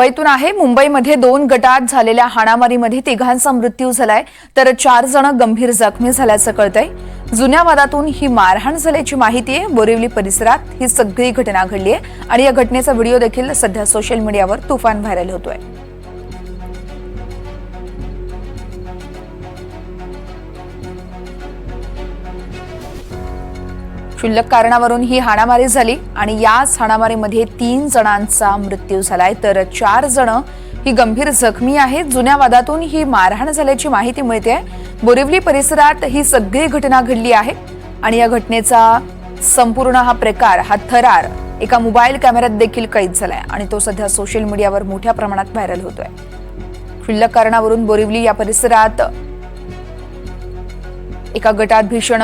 मुंबईतून आहे. मुंबईमध्ये दोन गटात झालेल्या हाणामारीमध्ये तिघांचा मृत्यू झालाय. तर चार जण गंभीर जखमी झाल्याचं कळतंय. जुन्या वादातून ही मारहाण झाल्याची माहिती आहे. बोरिवली परिसरात ही सगळी घटना घडली आहे. आणि या घटनेचा व्हिडिओ देखील सध्या सोशल मीडियावर तुफान व्हायरल होतोय. क्षुल्लक कारणावरून ही हाणामारी झाली आणि याच हाणामारीमध्ये तीन जणांचा मृत्यू झालाय. तर चार जण ही गंभीर जखमी आहेत. जुन्या वादातून ही मारहाण झाल्याची माहिती मिळते बोरिवली परिसरात ही सगळी घटना घडली आहे आणि या घटनेचा संपूर्ण हा प्रकार हा थरार एका मोबाईल कॅमेऱ्यात देखील कैद झालाय आणि तो सध्या सोशल मीडियावर मोठ्या प्रमाणात व्हायरल होतोय. क्षुल्लक कारणावरून बोरिवली या परिसरात एका गटात भीषण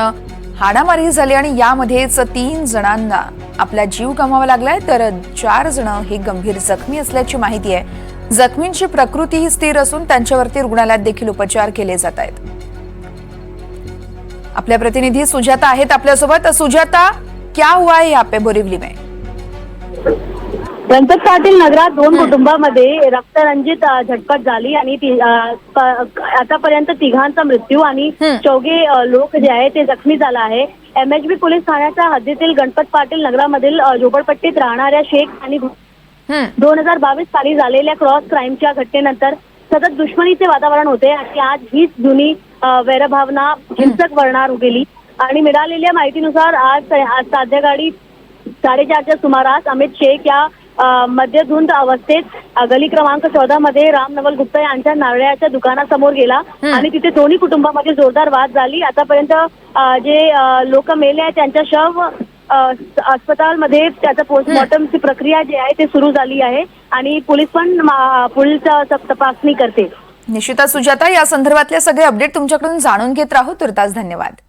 हाणामारी झाली आणि यामध्येच तीन जणांना आपला जीव गमावा लागलाय. तर चार जण हे गंभीर जखमी असल्याची माहिती आहे. जखमींची प्रकृती ही स्थिर असून त्यांच्यावरती रुग्णालयात देखील उपचार केले जात आहेत. आपल्या प्रतिनिधी सुजाता आहेत आपल्यासोबत. सुजाता क्या हुआ है यहाँ पे बोरिवली में? गणपत पाटील नगरात दोन कुटुंबामध्ये रक्तरंजित झटपट झाली आणि आतापर्यंत तिघांचा मृत्यू आणि. चौघे लोक जे आहे ते जखमी झाला आहे. एमएचबी पोलीस ठाण्याच्या हद्दीतील गणपत पाटील नगरामधील झोपडपट्टीत राहणाऱ्या शेख आणि दोन हजार बावीस साली झालेल्या क्रॉस क्राईमच्या घटनेनंतर सतत दुश्मनीचे वातावरण होते आणि आज हीच जुनी वैरभावना हिंसक वळणार गेली आणि मिळालेल्या माहितीनुसार आज आज साध्याकाळी साडेचारच्या सुमारास अमित शेख या मद्यधुंद अवस्थेत गली क्रमांक चौदा मध्ये राम नवल गुप्ता यांच्या नारळाच्या दुकानासमोर गेला. आणि तिथे दोन्ही कुटुंबामध्ये जोरदार वाद झाली. आतापर्यंत जे लोक मेले आहेत त्यांच्या शव अस्पतालमध्ये त्याचं पोस्टमॉर्टमची प्रक्रिया जी आहे ते सुरू झाली आहे. आणि पोलीस पण पुढील तपासणी करते निश्चितच सुजाता या संदर्भातले सगळे अपडेट तुमच्याकडून जाणून घेत राहू. तुर्तास धन्यवाद.